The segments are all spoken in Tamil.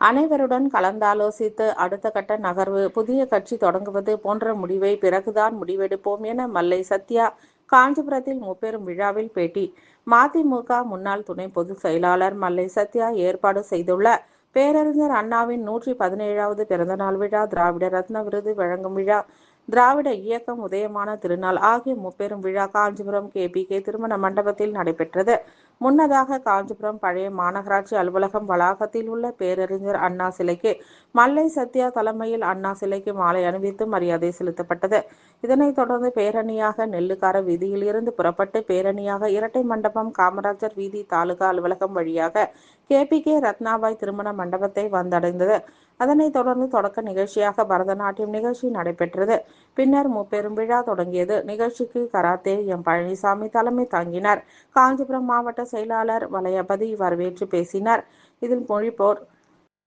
அனைவருடன் கலந்தாலோசித்து அடுத்த கட்ட நகர்வு புதிய கட்சி தொடங்குவது போன்ற முடிவை பிறகுதான் முடிவெடுப்போம் என மல்லை சத்யா காஞ்சிபுரத்தில் முப்பெரும் விழாவில் பேட்டி. மதிமுக முன்னாள் துணை பொதுச் செயலாளர் மல்லை சத்யா ஏற்பாடு செய்துள்ள பேரறிஞர் அண்ணாவின் நூற்றி பதினேழாவது பிறந்தநாள் விழா திராவிட ரத்ன விருது வழங்கும் விழா. திராவிட இயக்கம் உதயமான திருநாள் ஆகிய முப்பெரும் விழா காஞ்சிபுரம் கேபிகே திருமண மண்டபத்தில் நடைபெற்றது. முன்னதாக காஞ்சிபுரம் பழைய மாநகராட்சி அலுவலகம் வளாகத்தில் உள்ள பேரறிஞர் அண்ணா சிலைக்கு மல்லை சத்யா தலைமையில் அண்ணா சிலைக்கு மாலை அணிவித்து மரியாதை செலுத்தப்பட்டது. இதனைத் தொடர்ந்து பேரணியாக நெல்லுக்கார வீதியில் இருந்து புறப்பட்டு பேரணியாக இரட்டை மண்டபம் காமராஜர் வீதி தாலுகா அலுவலகம் வழியாக கேபிகே ரத்னாபாய் திருமண மண்டபத்தை வந்தடைந்தது. அதனைத் தொடர்ந்து தொடக்க நிகழ்ச்சியாக பரதநாட்டியம் நிகழ்ச்சி நடைபெற்றது. பின்னர் முப்பெரும் விழா தொடங்கியது. நிகழ்ச்சிக்கு கராத்தே எம். பழனிசாமி தலைமை தாங்கினார். காஞ்சிபுரம் மாவட்ட செயலாளர் வலையபதி வரவேற்று பேசினார். இதில் மொழிபோர்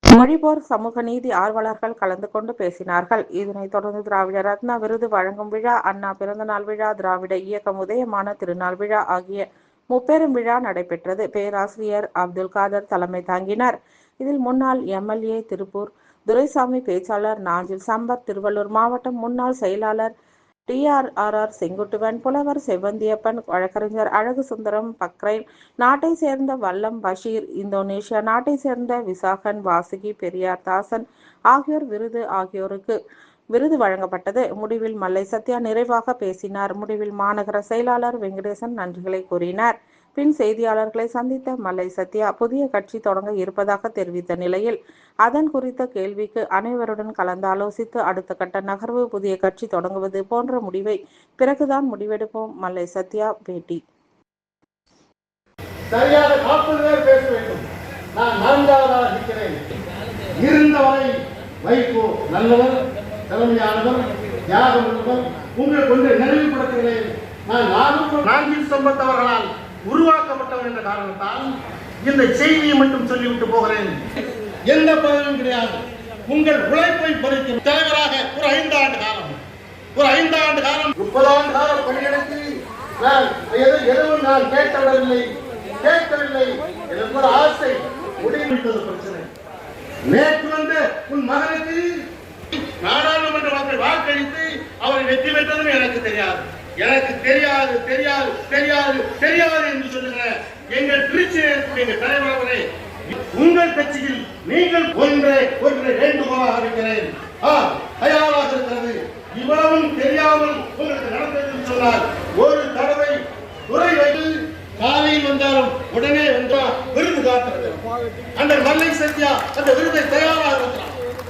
மொழிபோர் சமூக நீதி ஆர்வலர்கள் கலந்து கொண்டு பேசினார்கள். இதனைத் தொடர்ந்து திராவிட ரத்னா விருது வழங்கும் விழா அண்ணா பிறந்தநாள் விழா திராவிட இயக்கம் உதயமான திருநாள் விழா ஆகிய முப்பெரும் விழா நடைபெற்றது. பேராசிரியர் அப்துல் காதர் தலைமை தாங்கினார். இதில் முன்னாள் எம்எல்ஏ திருப்பூர் துரைசாமி பேச்சாளர் நாஞ்சில் சம்பத் திருவள்ளூர் மாவட்டம் முன்னாள் செயலாளர் டிஆர்ஆர்ஆர் செங்குட்டுவன் புலவர் செவ்வந்தியப்பன் வழக்கறிஞர் அழகு சுந்தரம் பக்ரைன் நாட்டை சேர்ந்த வல்லம் பஷீர் இந்தோனேஷியா நாட்டை சேர்ந்த விசாகன் வாசுகி பெரியார் தாசன் ஆகியோர் விருது ஆகியோருக்கு விருது வழங்கப்பட்டது. முடிவில் மல்லை சத்யா நிறைவாக பேசினார். முடிவில் மாநகர செயலாளர் வெங்கடேசன் நன்றிகளை கூறினார். பின் செய்தியாளர்களை சந்தித்த மல்லை சத்யா புதிய கட்சி தொடங்க இருப்பதாக தெரிவித்த நிலையில் அதன் குறித்த கேள்விக்கு அனைவருடன் கலந்தாலோசித்து அடுத்த கட்ட நகர்வு புதிய கட்சி தொடங்குவது போன்ற முடிவை பிறகுதான் முடிவெடுப்போம். மல்லை சத்யா பேட்டி. சரியாக நாற்பது பேர் பேச வேண்டும். நான் நான்காவதாக இருக்கிறேன் இருந்தவரை வைகோ நல்லவர் திறமையானவர் தியாகம் உள்ளவர் நினைவுபடுத்துகிறேன் நான் நான்கில் சம்பந்தவர்களால் உருவாக்கப்பட்டவர் என்ற காரணத்தால் இந்த செய்தியை மட்டும் சொல்லிவிட்டு போகிறேன். எந்த பதவியும் கிடையாது. உங்கள் உழைப்பை பறிக்கும் தலைவராக ஒரு ஐந்து ஆண்டு காலம் ஒரு ஐந்து ஆண்டு காலம். முப்பது ஆண்டு காலம் பணியெடுத்து நான் எதுவும் நான் கேட்டவிடவில்லை கேட்கவில்லை. எனக்கு தெரியாது தெரியாது தெரியாது தெரியாது என்று சொல்லுகிற எங்கள் திருச்சி இருக்கக்கூடிய எங்கள் தலைவர் உங்கள் கட்சியில் நீங்கள் ஒன்றை ஒன்றை வேண்டுகோளாக இருக்கிறேன் ஆ தயாராக இருக்கிறது. இவ்வளவும் தெரியாமல் உங்களுக்கு நடந்தது என்று சொன்னால் ஒரு தடவை துறை வைத்து காலையில் வந்தாலும் உடனே வந்தால் விருது காட்டுறது அந்த மல்லை சத்யா அந்த விருதை தயாராக இருக்கிறார்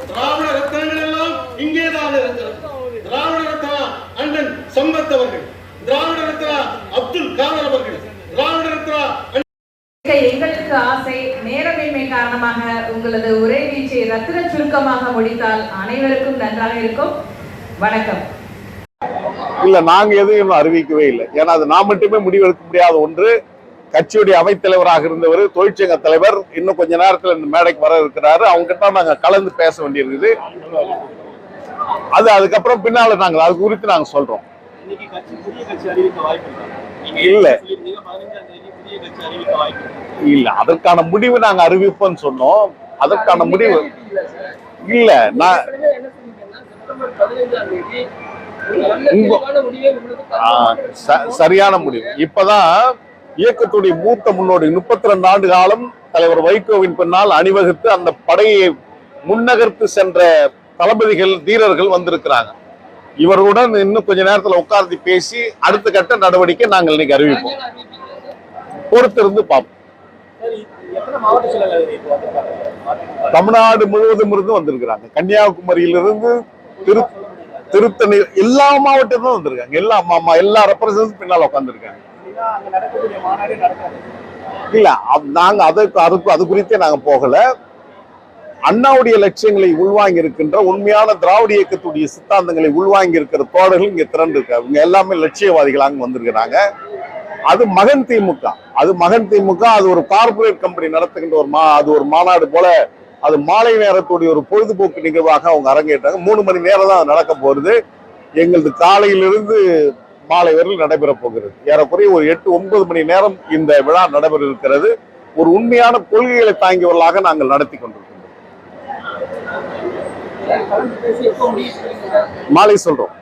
திராவிட ரத்தனங்கள் எல்லாம் இங்கேதான் இருக்கிறது. திராவிட ரத்னா அண்ணன் சம்பத் அவர்கள் திராவிட ரத்னா அப்துல் காதர் அவர்கள் திராவிட ரத்னா கேட்க எங்களுக்கு ஆசை நேரமின்மை காரணமாக உங்களது உரை வீச்சை ரத்தின சுருக்கமாக முடித்தால் அனைவருக்கும் நன்றாக இருக்கும். வணக்கம். இல்ல நாங்க எதுவும் இன்னும் அறிவிக்கவே இல்லை. ஏன்னா அது நான் மட்டுமே முடிவெடுக்க முடியாத ஒன்று. கட்சியுடைய அவைத்தலைவராக இருந்தவர் தொழிற்சங்க தலைவர் இன்னும் கொஞ்ச நேரத்துல இந்த மேடைக்கு வர இருக்கிறாரு. அவங்க கிட்ட நாங்க கலந்து பேச வேண்டியிருக்குது அது அதுக்கப்புறம் பின்னால நாங்க அது குறித்து நாங்க சொல்றோம். இன்னைக்கு கட்சி புதிய கட்சி அறிவிக்க வாய்ப்பு இருக்கா? நீங்க இல்ல. இல்ல அதற்கான முடிவு நாங்க அறிவிப்போம்னு சொன்னோம். அதற்கான முடிவு இல்ல நான் ச- சரியான முடிவு. இப்பதான் இயக்கத்துடைய மூத்த முன்னோடி முப்பத்தி ரெண்டு ஆண்டு காலம் தலைவர் வைகோவின் பின்னால் அணிவகுத்து அந்த படையை முன்னகர்த்து சென்ற தளபதிகள் வீரர்கள் வந்திருக்கிறாங்க. இவர்களுடன் இன்னும் கொஞ்ச நேரத்துல உட்கார்ந்து பேசி அடுத்த கட்ட நடவடிக்கை நாங்கள் இன்னைக்கு அறிவிப்போம். பொறுத்திருந்து பார்ப்போம்? தமிழ்நாடு முழுவதும் இருந்து வந்திருக்கிறாங்க. கன்னியாகுமரியிலிருந்து திரு திருத்தணி எல்லா மாவட்டத்திலும் வந்திருக்காங்க. எல்லா மாமா எல்லா ரெப்ரசன்ட் பின்னால உட்காந்துருக்காங்க. இல்ல நாங்க அதுக்கு அதுக்கு அது குறித்தே நாங்க போகல. அண்ணாவுடைய லட்சியங்களை உள்வாங்கி இருக்கின்ற உண்மையான திராவிட இயக்கத்துடைய சித்தாந்தங்களை உள்வாங்கி இருக்கிற தோழர்கள் இங்க திரண்டு இருக்காங்க எல்லாமே லட்சியவாதிகளாக வந்திருக்கிறாங்க. அது மகன் திமுக. அது மகன் திமுக அது ஒரு கார்ப்பரேட் கம்பெனி நடத்துகின்ற ஒரு மா அது ஒரு மாநாடு போல அது மாலை நேரத்துடைய ஒரு பொழுதுபோக்கு நிகழ்வாக அவங்க அரங்கேற்றாங்க. மூணு மணி நேரம் தான் அது நடக்க போகிறது எங்களது காலையிலிருந்து மாலை வரையில் நடைபெற போகிறது. ஏறக்குறைய ஒரு எட்டு ஒன்பது மணி நேரம் இந்த விழா நடைபெற இருக்கிறது ஒரு உண்மையான கொள்கைகளை தாங்கியவர்களாக நாங்கள் நடத்தி கொண்டிருக்கிறோம் மாலை சொல்றோம்.